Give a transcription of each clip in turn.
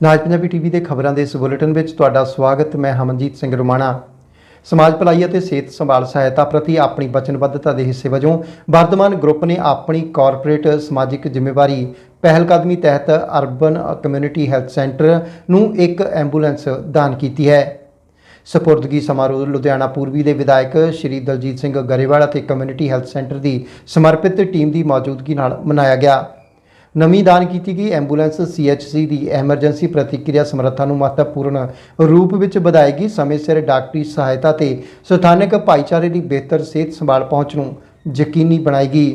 ਨਾਜ Punjabi TV ਦੇ ਖਬਰਾਂ ਦੇ ਇਸ ਬੁਲੇਟਿਨ ਵਿੱਚ ਤੁਹਾਡਾ ਸਵਾਗਤ, ਮੈਂ ਹਮਨਜੀਤ ਸਿੰਘ ਰੋਮਾਣਾ। ਸਮਾਜ ਭਲਾਈ ਅਤੇ ਸਿਹਤ ਸੰਭਾਲ ਸਹਾਇਤਾ ਪ੍ਰਤੀ ਆਪਣੀ ਵਚਨਬੱਧਤਾ ਦੇ ਹਿੱਸੇ ਵਜੋਂ ਵਰਤਮਾਨ ਗਰੁੱਪ ਨੇ ਆਪਣੀ ਕਾਰਪੋਰੇਟ ਸਮਾਜਿਕ ਜ਼ਿੰਮੇਵਾਰੀ ਪਹਿਲਕਦਮੀ ਤਹਿਤ ਅਰਬਨ ਕਮਿਊਨਿਟੀ ਹੈਲਥ ਸੈਂਟਰ ਨੂੰ ਇੱਕ ਐਂਬੂਲੈਂਸ ਦਾਨ ਕੀਤੀ ਹੈ। ਸਪੁਰਦਗੀ ਸਮਾਰੋਹ ਲੁਧਿਆਣਾ ਪੂਰਬੀ ਦੇ ਵਿਧਾਇਕ ਸ਼੍ਰੀ ਦਲਜੀਤ ਸਿੰਘ ਗਰੇਵਾਲ ਅਤੇ ਕਮਿਊਨਿਟੀ ਹੈਲਥ ਸੈਂਟਰ ਦੀ ਸਮਰਪਿਤ ਟੀਮ ਦੀ ਮੌਜੂਦਗੀ ਨਾਲ ਮਨਾਇਆ ਗਿਆ। ਨਵੀਂ ਦਾਨ ਕੀਤੀ ਗਈ। ਐਂਬੂਲੈਂਸ ਸੀਐਚਸੀ ਦੀ ਐਮਰਜੈਂਸੀ ਪ੍ਰਤੀਕਿਰਿਆ ਸਮਰੱਥਾ ਨੂੰ ਮਹੱਤਵਪੂਰਨ ਰੂਪ ਵਿੱਚ ਵਧਾਏਗੀ ਸਮੇਂ ਸਿਰ ਡਾਕਟਰੀ ਸਹਾਇਤਾ ਤੇ ਸਥਾਨਕ ਭਾਈਚਾਰੇ ਦੀ ਬਿਹਤਰ ਸਿਹਤ ਸੰਭਾਲ ਪਹੁੰਚ ਨੂੰ ਯਕੀਨੀ ਬਣਾਏਗੀ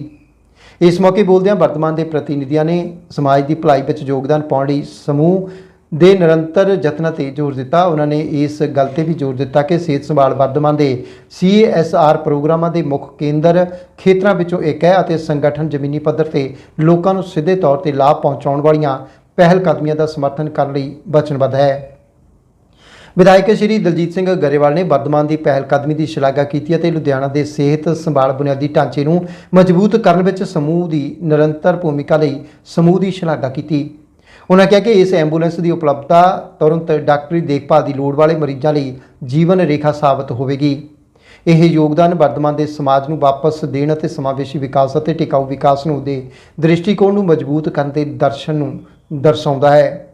ਇਸ ਮੌਕੇ ਬੋਲਦਿਆਂ ਵਰਤਮਾਨ ਦੇ ਪ੍ਰਤੀਨਿਧੀਆਂ ਨੇ ਸਮਾਜ ਦੀ ਭਲਾਈ ਵਿੱਚ ਯੋਗਦਾਨ ਪਾਉਣ ਲਈ ਸਮੂਹ ਦੇ ਨਿਰੰਤਰ ਯਤਨਾਂ ਤੇ ਜ਼ੋਰ ਦਿੱਤਾ। ਉਹਨਾਂ ਨੇ ਇਸ ਗੱਲ ਤੇ ਵੀ ਜ਼ੋਰ ਦਿੱਤਾ ਕਿ ਸਿਹਤ ਸੰਭਾਲ ਵਰਧਮਾਨ ਦੇ CSR ਪ੍ਰੋਗਰਾਮਾਂ ਦੇ ਮੁੱਖ ਕੇਂਦਰ ਖੇਤਰਾਂ ਵਿੱਚੋਂ ਇੱਕ ਹੈ ਅਤੇ ਸੰਗਠਨ ਜ਼ਮੀਨੀ ਪੱਧਰ ਤੇ ਲੋਕਾਂ ਨੂੰ ਸਿੱਧੇ ਤੌਰ ਤੇ ਲਾਭ ਪਹੁੰਚਾਉਣ ਵਾਲੀਆਂ ਪਹਿਲ ਕਦਮੀਆਂ ਦਾ ਸਮਰਥਨ ਕਰਨ ਲਈ ਵਚਨਬੱਧ ਹੈ। ਵਿਧਾਇਕ ਸ਼੍ਰੀ ਦਲਜੀਤ ਸਿੰਘ ਗਰੇਵਾਲ ਨੇ ਵਰਤਮਾਨ ਦੀ ਪਹਿਲ ਕਦਮੀ ਦੀ ਸ਼ਲਾਘਾ ਕੀਤੀ ਅਤੇ ਲੁਧਿਆਣਾ ਦੇ ਸਿਹਤ ਸੰਭਾਲ ਬੁਨਿਆਦੀ ਢਾਂਚੇ ਨੂੰ ਮਜ਼ਬੂਤ ਕਰਨ ਵਿੱਚ ਸਮੂਹ ਦੀ ਨਿਰੰਤਰ ਭੂਮਿਕਾ ਲਈ ਸਮੂਹ ਦੀ ਸ਼ਲਾਘਾ ਕੀਤੀ। ਉਹਨਾਂ ਕਿਹਾ ਕਿ ਇਸ ਐਂਬੂਲੈਂਸ ਦੀ ਉਪਲਬਧਤਾ ਤੁਰੰਤ ਡਾਕਟਰੀ ਦੇਖਭਾਲ ਦੀ ਲੋੜ ਵਾਲੇ ਮਰੀਜ਼ਾਂ ਲਈ ਜੀਵਨ ਰੇਖਾ ਸਾਬਤ ਹੋਵੇਗੀ। ਇਹ ਯੋਗਦਾਨ ਵਰਤਮਾਨ ਦੇ ਸਮਾਜ ਨੂੰ ਵਾਪਸ ਦੇਣ ਅਤੇ ਸਮਾਵੇਸ਼ੀ ਵਿਕਾਸ ਅਤੇ ਟਿਕਾਊ ਵਿਕਾਸ ਨੂੰ ਦੇ ਦ੍ਰਿਸ਼ਟੀਕੋਣ ਨੂੰ ਮਜ਼ਬੂਤ ਕਰਨ ਦੇ ਦਰਸ਼ਨ ਨੂੰ ਦਰਸਾਉਂਦਾ ਹੈ।